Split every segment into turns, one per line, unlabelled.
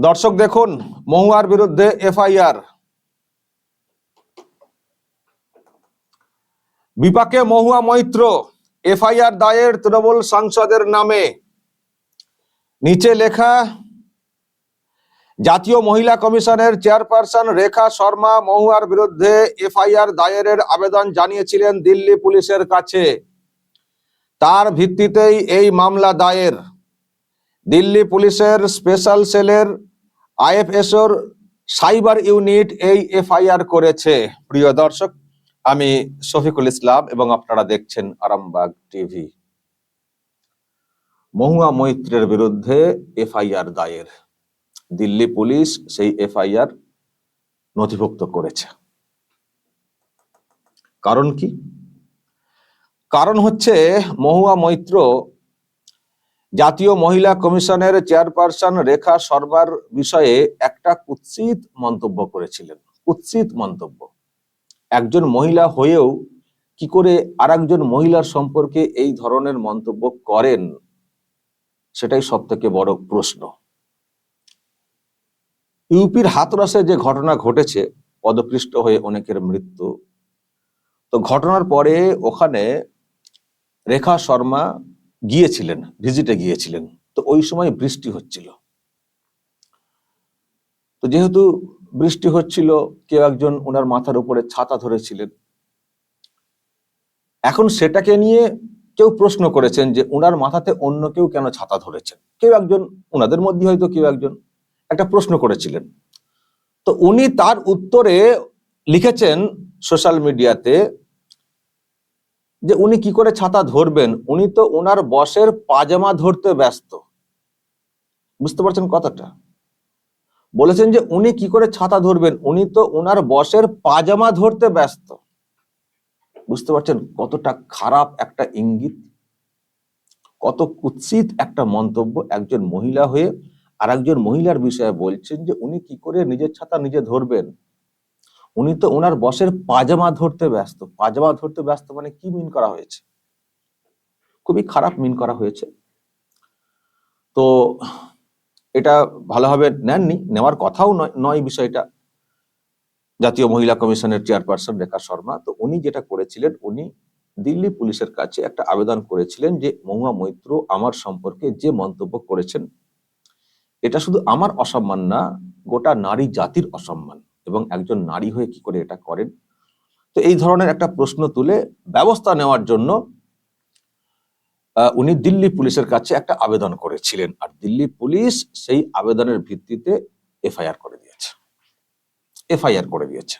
দর্শক দেখুন, মহুয়ার বিরুদ্ধে এফআইআর। বিপাকে মহুয়া মৈত্র, এফআইআর দায়ের তৃণমূল সাংসদের নামে। নিচে লেখা, জাতীয় মহিলা কমিশনের চেয়ারপারসন রেখা শর্মা মহুয়ার বিরুদ্ধে এফআইআর দায়েরের আবেদন জানিয়েছিলেন দিল্লি পুলিশের কাছে। তার ভিত্তিতেই এই মামলা দায়ের। দিল্লি পুলিশের স্পেশাল সেলের আইএফএসওর সাইবার ইউনিট এই এফআইআর করেছে। প্রিয় দর্শক, আমি শফিকুল ইসলাম এবং আপনারা দেখছেন আরামবাগ টিভি। মহুয়া মৈত্রের বিরুদ্ধে এফআইআর দায়ের। দিল্লি পুলিশ সেই এফআইআর নথিভুক্ত করেছে। কারণ কি? কারণ হচ্ছে মহুয়া মৈত্র জাতীয় মহিলা কমিশনের চেয়ারপারসন রেখা শর্মার বিষয়ে একটা কুৎসিত মন্তব্য করেছিলেন। কুৎসিত মন্তব্য। একজন মহিলা হয়েও কি করে আরেকজন মহিলার সম্পর্কে এই ধরনের মন্তব্য করেন, সেটাই সব থেকে বড় প্রশ্ন। ইউপির হাতরসে যে ঘটনা ঘটেছে, পদপৃষ্ট হয়ে অনেকের মৃত্যু। তো ঘটনার পরে ওখানে রেখা শর্মা গিয়েছিলেন, ভিজিটে গিয়েছিলেন। তো ওই সময় বৃষ্টি হচ্ছিল। তো যেহেতু বৃষ্টি হচ্ছিল, কেউ একজন ওনার মাথার উপরে ছাতা ধরেছিলেন। এখন সেটাকে নিয়ে কেউ প্রশ্ন করেছেন যে ওনার মাথাতে অন্য কেউ কেন ছাতা ধরেছেন? কেউ একজন ওনাদের মধ্যে হয়তো কেউ একজন, একটা প্রশ্ন করেছিলেন। তো উনি তার উত্তরে লিখেছেন সোশ্যাল মিডিয়াতে যে উনি কি করে ছাতা ধরবেন? উনি তো ওনার বসের পাজামা ধরতে ব্যস্ত। বুঝতে পারছেন কথাটা? বলেছেন যে উনি কি করে ছাতা ধরবেন? উনি তো ওনার বসের পাজামা ধরতে ব্যস্ত। বুঝতে পারছেন কতটা খারাপ একটা ইঙ্গিত? কত কুৎসিত একটা মন্তব্য একজন মহিলা হয়ে আর একজন মহিলার বিষয়ে বলছেন যে উনি কি করে নিজের ছাতা নিজে ধরবেন? উনি তো ওনার বসের পাজামা ধরতে ব্যস্ত। পাজামা ধরতে ব্যস্ত মানে কি মিন করা হয়েছে? খুবই খারাপ মিন করা হয়েছে। তো এটা ভালোভাবে নেননি, নেওয়ার কথাও নয় বিষয়টা। জাতীয় মহিলা কমিশনের চেয়ারপারসন রেখা শর্মা, তো উনি যেটা করেছিলেন, উনি দিল্লি পুলিশের কাছে একটা আবেদন করেছিলেন যে, মহুয়া মৈত্র আমার সম্পর্কে যে মন্তব্য করেছেন, এটা শুধু আমার অসম্মান না, গোটা নারী জাতির অসম্মান। এবং একজন নারী হয়ে কি করে এটা করেন? তো এই ধরনের একটা প্রশ্ন তুলে ব্যবস্থা নেওয়ার জন্য উনি দিল্লি পুলিশের কাছে একটা আবেদন করেছিলেন। আর দিল্লি পুলিশ সেই আবেদনের ভিত্তিতে এফআইআর করে দিয়েছে। এফআইআর করে দিয়েছে।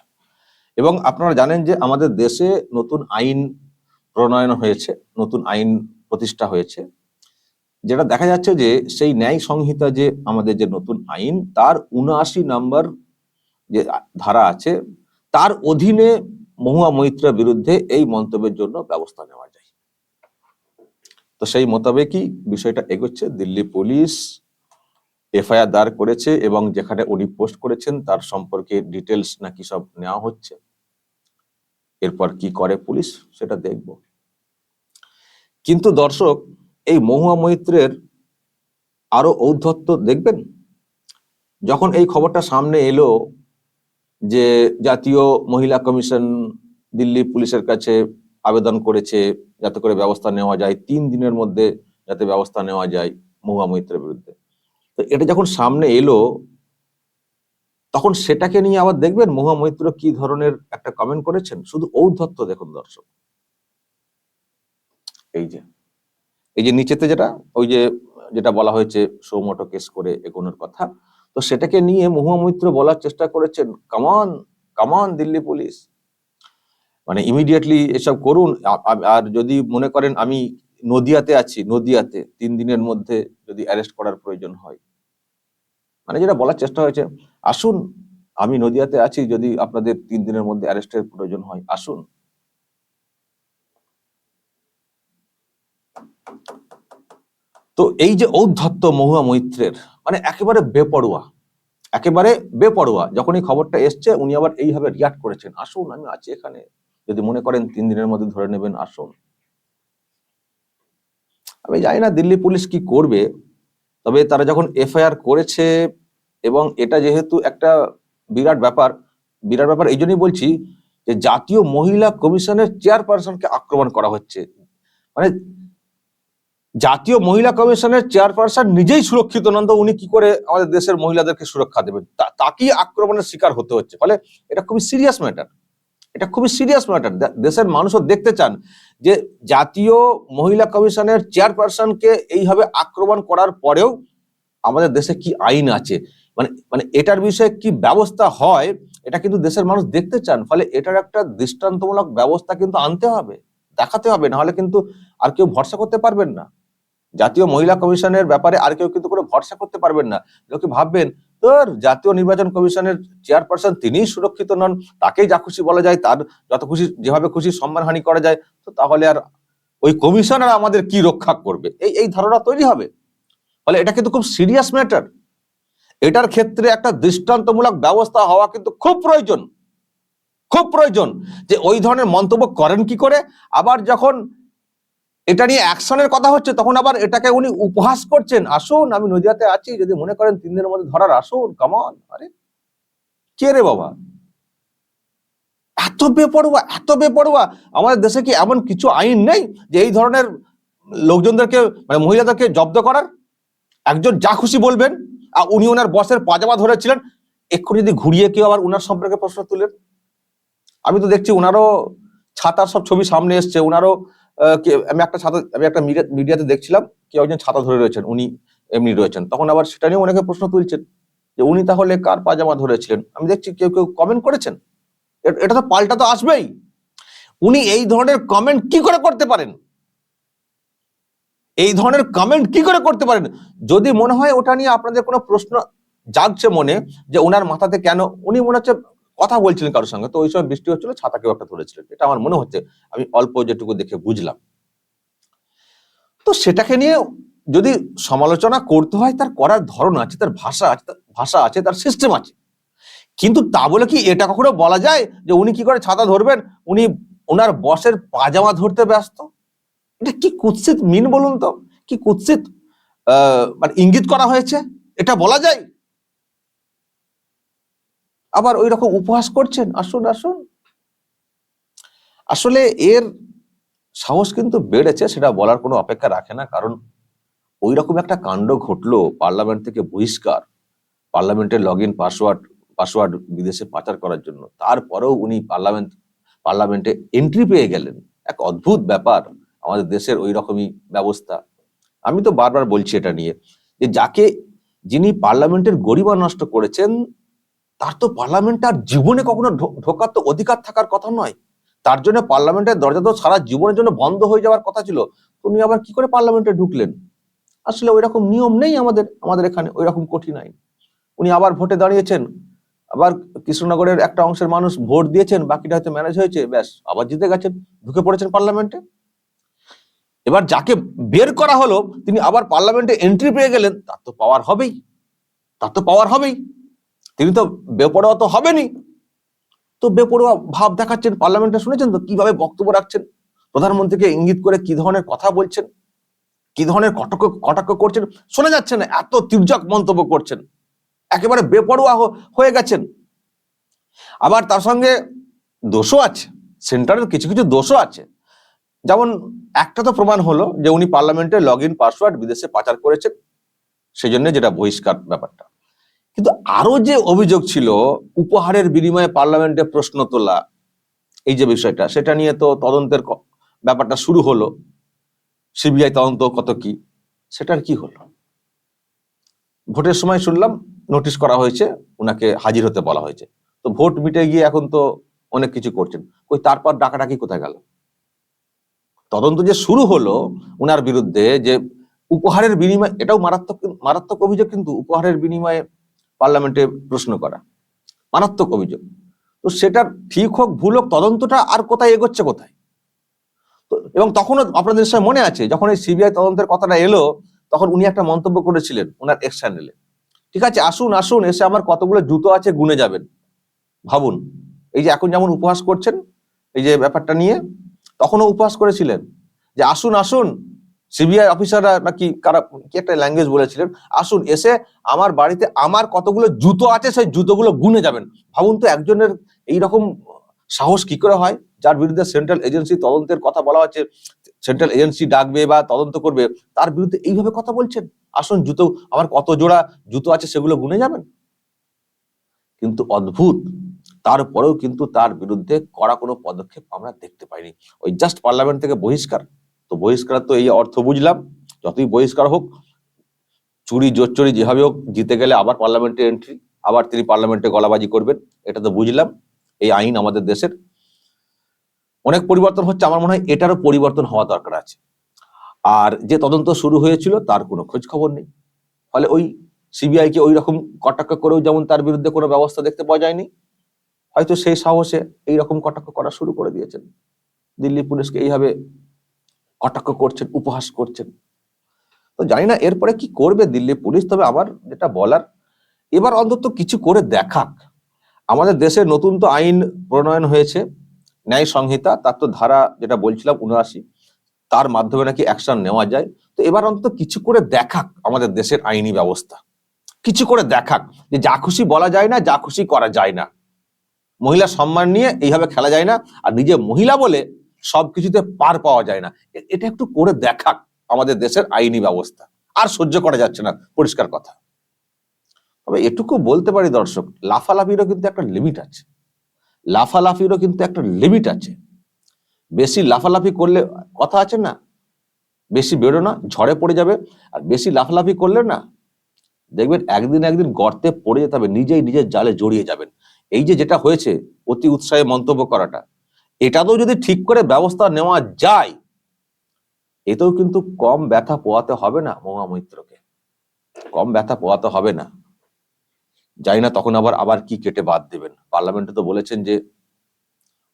এবং আপনারা জানেন যে আমাদের দেশে নতুন আইন প্রণয়ন হয়েছে, নতুন আইন প্রতিষ্ঠা হয়েছে। যেটা দেখা যাচ্ছে যে সেই ন্যায় সংহিতা যে আমাদের যে নতুন আইন, তার উনআশি নাম্বার যে ধারা আছে, তার অধীনে মহুয়া মৈত্রের বিরুদ্ধে এই মন্তব্যের জন্য ব্যবস্থা নেওয়া যায়। তো সেই মোতাবেকই বিষয়টা এগোচ্ছে। দিল্লি পুলিশ এফআইআর দায়ের করেছে এবং যেখানে উনি পোস্ট করেছেন, তার সম্পর্কে ডিটেলস নাকি সব নেওয়া হচ্ছে। এরপর কি করে পুলিশ, সেটা দেখব। কিন্তু দর্শক, এই মহুয়া মৈত্রের আরও ঔদ্ধত্য দেখবেন? যখন এই খবরটা সামনে এলো যে জাতীয় মহিলা কমিশন দিল্লি পুলিশের কাছে আবেদন করেছে যাতে করে ব্যবস্থা নেওয়া যায়, তিন দিনের মধ্যে যাতে ব্যবস্থা নেওয়া যায় মহুয়া মৈত্রের বিরুদ্ধে। তো এটা যখন সামনে এলো, তখন সেটাকে নিয়ে আবার দেখবেন মহুয়া মৈত্র কি ধরনের একটা কমেন্ট করেছেন? শুধু ঔদ্ধত্য দেখুন দর্শক। এই যে এই যে নিচেতে যেটা, ওই যে যেটা বলা হয়েছে সৌমটো কেস করে এগোনোর কথা তো সেটাকে নিয়ে মহুয়া মৈত্র বলার চেষ্টা করেছেন কামান কামান দিল্লি পুলিশ। মানে ইমিডিয়েটলি এসব করুন। আর যদি মনে করেন আমি নদিয়াতে আছি, নদিয়াতে তিন দিনের মধ্যে যদি অ্যারেস্ট করার প্রয়োজন হয়। মানে যেটা বলার চেষ্টা হয়েছে, আসুন, আমি নদিয়াতে আছি, যদি আপনাদের তিন দিনের মধ্যে অ্যারেস্টের প্রয়োজন হয়, আসুন। তো এই যে ঔদ্ধত্য মহুয়া মৈত্রের মানে একেবারে বেপরোয়া একেবারে বেপরোয়া। যখন এই খবরটা এসছে, উনি আবার এইভাবে রিয়াক্ট করেছেন, আসুন, আমি আছি এখানে। যদি মনে করেন তিন দিনের মধ্যে ধরে নেবেন, আসুন। আমি জানি না দিল্লি পুলিশ কি করবে, তবে তারা যখন এফআইআর করেছে, এবং এটা যেহেতু একটা বিরাট ব্যাপার বিরাট ব্যাপার এই জন্যই বলছি যে, জাতীয় মহিলা কমিশনের চেয়ারপারসনকে আক্রমণ করা হচ্ছে। মানে জাতীয় মহিলা কমিশনের চেয়ারপারসন নিজেই সুরক্ষিত নন তো উনি কি করে আমাদের দেশের মহিলাদেরকে সুরক্ষা দেবেন? তাকেই আক্রমণের শিকার হতে হচ্ছে। ফলে এটা খুবই সিরিয়াস ম্যাটার এটা খুবই সিরিয়াস ম্যাটার দেশের মানুষও দেখতে চান যে জাতীয় মহিলা কমিশনের চেয়ারপারসনকে এইভাবে আক্রমণ করার পরেও আমাদের দেশে কি আইন আছে? মানে মানে এটার বিষয়ে কি ব্যবস্থা হয়, এটা কিন্তু দেশের মানুষ দেখতে চান। ফলে এটার একটা দৃষ্টান্তমূলক ব্যবস্থা কিন্তু আনতে হবে, দেখাতে হবে। নাহলে কিন্তু আর কেউ ভরসা করতে পারবেন না। জাতীয় মহিলা কমিশনের ব্যাপারে আর কেউ কিন্তু কোনো ভরসা করতে পারবেন না। লোকে ভাববেন, তোর জাতীয় নির্বাচন কমিশনের চেয়ারপারসন তিনিই সুরক্ষিত নন, তাকেই যা খুশি বলা যায়, তার যত খুশি, যেভাবে খুশি সম্মানহানি করা যায়, তো তাহলে আর ওই কমিশন আর আমাদের কি রক্ষা করবে? এই এই ধারণা তৈরি হবে। ফলে এটা কিন্তু খুব সিরিয়াস ম্যাটার। এটার ক্ষেত্রে একটা দৃষ্টান্তমূলক ব্যবস্থা হওয়া কিন্তু খুব প্রয়োজন। খুব প্রয়োজন যে ওই ধরনের মন্তব্য করেন কি করে? আবার যখন এটা নিয়ে অ্যাকশনের কথা হচ্ছে, তখন আবার এটাকে উনি উপহাস করছেন, আসুন, আমি নদিয়াতে আছি, যদি মনে করেন তিন দিনের মধ্যে ধরার, আসুন কামন আরে, কে রে বাবা? এত বেপরোয়া এত বেপরোয়া। আমাদের দেশে কি এমন কিছু আইন নেই যে এই ধরনের লোকজনদেরকে মানে মহিলাদেরকে জব্দ করার? একজন যা খুশি বলবেন, আর উনি ওনার বসের পাজামা ধরেছিলেন, এক্ষুনি যদি ঘুরিয়ে কেউ আবার উনার সম্পর্কে প্রশ্ন তুলেন। আমি তো দেখছি উনারও ছাতার সব ছবি সামনে এসছে কে- আমি একটা ছাতা, আমি একটা মিডিয়া- মিডিয়াতে দেখছিলাম, কেউ একজন ছাতা ধরে রয়েছেন, উনি এমনি রয়েছেন। তখন আবার সেটা নিয়ে অনেকে প্রশ্ন তুলছেন যে উনি তাহলে কার পাজামা ধরেছিলেন? আমি দেখছি কেউ কেউ কমেন্ট করেছেন? এটা তো পাল্টা তো আসবেই। উনি এই ধরনের কমেন্ট কি করে করতে পারেন? এই ধরনের কমেন্ট কি করে করতে পারেন? যদি মনে হয় ওটা নিয়ে আপনাদের কোনো প্রশ্ন জাগছে মনে, যে ওনার মাথাতে কেন, উনি মনে হচ্ছে কথা বলছিলেন কারোর সঙ্গে, তো ওই সময় বৃষ্টি হচ্ছিল ছাতা কেউ একটা ধরেছিলেন। এটা আমার মনে হচ্ছে, আমি অল্প যেটুকু দেখে বুঝলাম। তো সেটাকে নিয়ে যদি সমালোচনা করতে হয়, তার করার ধরন আছে, তার ভাষা আছে ভাষা আছে, তার সিস্টেম আছে। কিন্তু তা বলে কি এটা কখনো বলা যায় যে উনি কি করে ছাতা ধরবেন? উনি ওনার বসের পাজামা ধরতে ব্যস্ত? এটা কি কুৎসিত মিন বলুন তো? কি কুৎসিত মানে ইঙ্গিত করা হয়েছে? এটা বলা যায়? আবার ওই রকম উপহাস করছেন? আসুন আসুন। আসলে এর সাহস কিন্তু বেড়েছে, সেটা বলার কোনো অপেক্ষা রাখে না, কারণ ওই রকম একটা কাণ্ড ঘটলো পার্লামেন্ট থেকে বহিষ্কার, পার্লামেন্টের লগ ইন পাসওয়ার্ড পাসওয়ার্ড বিদেশে পাচার করার জন্য। তারপরেও উনি পার্লামেন্ট, পার্লামেন্টে এন্ট্রি পেয়ে গেলেন। এক অদ্ভুত ব্যাপার, আমাদের দেশের ওই রকমই ব্যবস্থা। আমি তো বারবার বলছি এটা নিয়ে, যে যাকে যিনি পার্লামেন্টের গরিমা নষ্ট করেছেন তার তো পার্লামেন্ট আর জীবনে কখনো ঢোকার তো অধিকার থাকার কথা নয়। তার জন্য পার্লামেন্টের দরজা তো সারা জীবনের জন্য বন্ধ হয়ে যাওয়ার কথা ছিল। উনি আবার কি করে পার্লামেন্টে ঢুকলেন? আসলে ওই রকম নিয়ম নেই আমাদের আমাদের এখানে ওই রকম কঠিন আইন উনি আবার ভোটে দাঁড়িয়েছেন। আবার কৃষ্ণনগরের একটা অংশের মানুষ ভোট দিয়েছেন, বাকিটা হয়তো ম্যানেজ হয়েছে, ব্যাস, আবার জিতে গেছেন, ঢুকে পড়েছেন পার্লামেন্টে এবার যাকে বের করা হলো, তিনি আবার পার্লামেন্টে এন্ট্রি পেয়ে গেলেন, তার তো পাওয়ার হবেই। তার তো পাওয়ার হবেই। তিনি তো বেপরোয়া তো হবেনই। তো বেপরোয়া ভাব দেখাচ্ছেন পার্লামেন্টে শুনেছেন তো? কীভাবে বক্তব্য রাখছেন? প্রধানমন্ত্রীকে ইঙ্গিত করে কি ধরনের কথা বলছেন? কি ধরনের কটাক্ষ কটাক্ষ করছেন? শোনা যাচ্ছে না, এত তির্যক মন্তব্য করছেন। একেবারে বেপরোয়া হয়ে গেছেন। আবার তার সঙ্গে দোষও আছে, সেন্টারের কিছু কিছু দোষও আছে। যেমন একটা তো প্রমাণ হলো যে উনি পার্লামেন্টে লগ ইন পাসওয়ার্ড বিদেশে পাচার করেছেন সেই জন্য যেটা বহিষ্কার ব্যাপারটা। কিন্তু আরও যে অভিযোগ ছিল, উপহারের বিনিময়ে পার্লামেন্টে প্রশ্ন তোলা, এই যে বিষয়টা, সেটা নিয়ে তো তদন্তের ব্যাপারটা শুরু হলো। সিবিআই তদন্ত কত কি, সেটার কি হলো? ভোটের সময় শুনলাম, নোটিশ করা হয়েছে ওনাকে হাজির হতে বলা হয়েছে। তো ভোট মিটে গিয়ে এখন তো অনেক কিছু করছেন। ওই তারপর ডাকাডাকি কোথায় গেল? তদন্ত যে শুরু হলো ওনার বিরুদ্ধে যে উপহারের বিনিময়ে, এটাও মারাত্মক মারাত্মক অভিযোগ কিন্তু, উপহারের বিনিময়ে পার্লামেন্টে প্রশ্ন করা। মারাত্মক অভিযোগ। তো সেটার ঠিক হোক, ভুল হোক, তদন্তটা আর কোথায় এগোচ্ছে কোথায়? তো এবং তখনও আপনাদের সময় মনে আছে, যখন এই সিবিআই তদন্তের কথাটা এলো, তখন উনি একটা মন্তব্য করেছিলেন, ওনার এক্স চ্যানেলে ঠিক আছে, আসুন আসুন, এসে আমার কতগুলো জুতো আছে, গুনে যাবেন। ভাবুন, এই যে এখন যেমন উপহাস করছেন, এই যে ব্যাপারটা নিয়ে, তখনও উপহাস করেছিলেন যে আসুন আসুন সিবিআই অফিসাররা নাকি কারা, কি একটা ল্যাঙ্গুয়েজ বলেছিলেন? আসুন, এসে আমার বাড়িতে আমার কতগুলো জুতো আছে, সেই জুতোগুলো গুনে যাবেন। ভাবুন তো একজনের এইরকম সাহস কি করে হয়? যার বিরুদ্ধে সেন্ট্রাল এজেন্সি তদন্তের কথা বলা হচ্ছে সেন্ট্রাল এজেন্সি ডাকবে বা তদন্ত করবে, তার বিরুদ্ধে এইভাবে কথা বলছেন? আসুন, জুতো, আমার কত জোড়া জুতো আছে, সেগুলো গুনে যাবেন? কিন্তু অদ্ভুত। তারপরেও কিন্তু তার বিরুদ্ধে কড়া কোনো পদক্ষেপ আমরা দেখতে পাইনি। ওই জাস্ট পার্লামেন্ট থেকে বহিষ্কার। তো বহিষ্কার তো এই অর্থ বুঝলাম। যতই বহিষ্কার হোক, চুরি, জোচ্চুরি যেভাবে হোক, জিতে গেলে আবার পার্লামেন্টে এন্ট্রি আবার তিনি পার্লামেন্টে গলাবাজি করবেন, এটা তো বুঝলাম। এই আইন আমাদের দেশের অনেক পরিবর্তন হচ্ছে। আমার মনে হয় এটারও পরিবর্তন হওয়া দরকার আছে। আর যে তদন্ত শুরু হয়েছিল, তার কোনো খোঁজ খবর নেই। ফলে ওই সিবিআই কে ওই রকম কটাক্ষ করেও যেমন তার বিরুদ্ধে কোনো ব্যবস্থা দেখতে পাওয়া যায়নি, হয়তো সেই সাহসে এই রকম কটাক্ষ করা শুরু করে দিয়েছেন। দিল্লি পুলিশকে এইভাবে কটাক্ষ করছেন, উপহাস করছেন। তো জানি না এরপরে কি করবে দিল্লি পুলিশ, তবে আমার যেটা বলার, এবার অন্তত কিছু করে দেখাক। আমাদের দেশে নতুন তো আইন প্রণয়ন হয়েছে, ন্যায় সংহিতা, তার তো ধারা যেটা বলছিলাম উনআশি, তার মাধ্যমে নাকি অ্যাকশন নেওয়া যায়। তো এবার অন্তত কিছু করে দেখাক আমাদের দেশের আইনি ব্যবস্থা। কিছু করে দেখাক যে যা খুশি বলা যায় না, যা খুশি করা যায় না। মহিলা সম্মান নিয়ে এইভাবে খেলা যায় না, আর নিজে মহিলা বলে সবকিছুতে পার পাওয়া যায় না। এটা একটু করে দেখাক আমাদের দেশের আইনি ব্যবস্থা। আর সহ্য করা যাচ্ছে না, পরিষ্কার কথা। তবে এটুকু বলতে পারি দর্শক, লাফালাফিরও কিন্তু একটা লিমিট আছে। লাফালাফিরও কিন্তু একটা লিমিট আছে। বেশি লাফালাফি করলে কথা আছে না, বেশি বেরো না, ঝড়ে পড়ে যাবে। আর বেশি লাফালাফি করলে না, দেখবেন একদিন একদিন গর্তে পড়ে যেতে হবে, নিজেই নিজের জালে জড়িয়ে যাবেন। এই যে যেটা হয়েছে, অতি উৎসাহে মন্তব্য করাটা এটাতেও যদি ঠিক করে ব্যবস্থা নেওয়া যায়, এতেও কিন্তু কম ব্যথা পোয়াতে হবে না মহা মৈত্রকে কম ব্যথা পোয়াতে হবে না। জানি না তখন আবার আবার কি কেটে বাদ দেবেন। পার্লামেন্টে তো বলেছেন যে,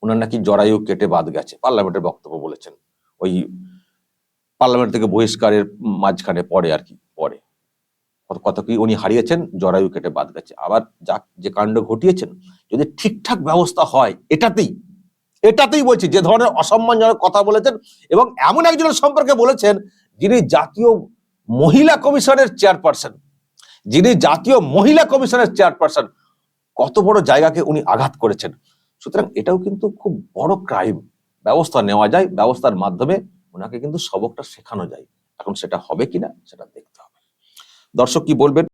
ওনার নাকি জরায়ু কেটে বাদ গেছে। পার্লামেন্টের বক্তব্য বলেছেন। ওই পার্লামেন্ট থেকে বহিষ্কারের মাঝখানে পরে আর কি পরে কত- কি উনি হারিয়েছেন, জরায়ু কেটে বাদ গেছে। আবার যা, যে কাণ্ড ঘটিয়েছেন, যদি ঠিকঠাক ব্যবস্থা হয়, এটাতেই এটাতেই বলছি, যে ধরনের অসম্মানজনক কথা বলেছেন এবং এমন একজনের সম্পর্কে বলেছেন যিনি জাতীয় মহিলা কমিশনের চেয়ারপারসন। যিনি জাতীয় মহিলা কমিশনের চেয়ারপারসন। কত বড় জায়গাকে উনি আঘাত করেছেন। সুতরাং এটাও কিন্তু খুব বড় ক্রাইম। ব্যবস্থা নেওয়া যায়, ব্যবস্থার মাধ্যমে ওনাকে কিন্তু সবকটা শেখানো যায়। এখন সেটা হবে কিনা, সেটা দেখতে হবে। দর্শক কি বলবেন?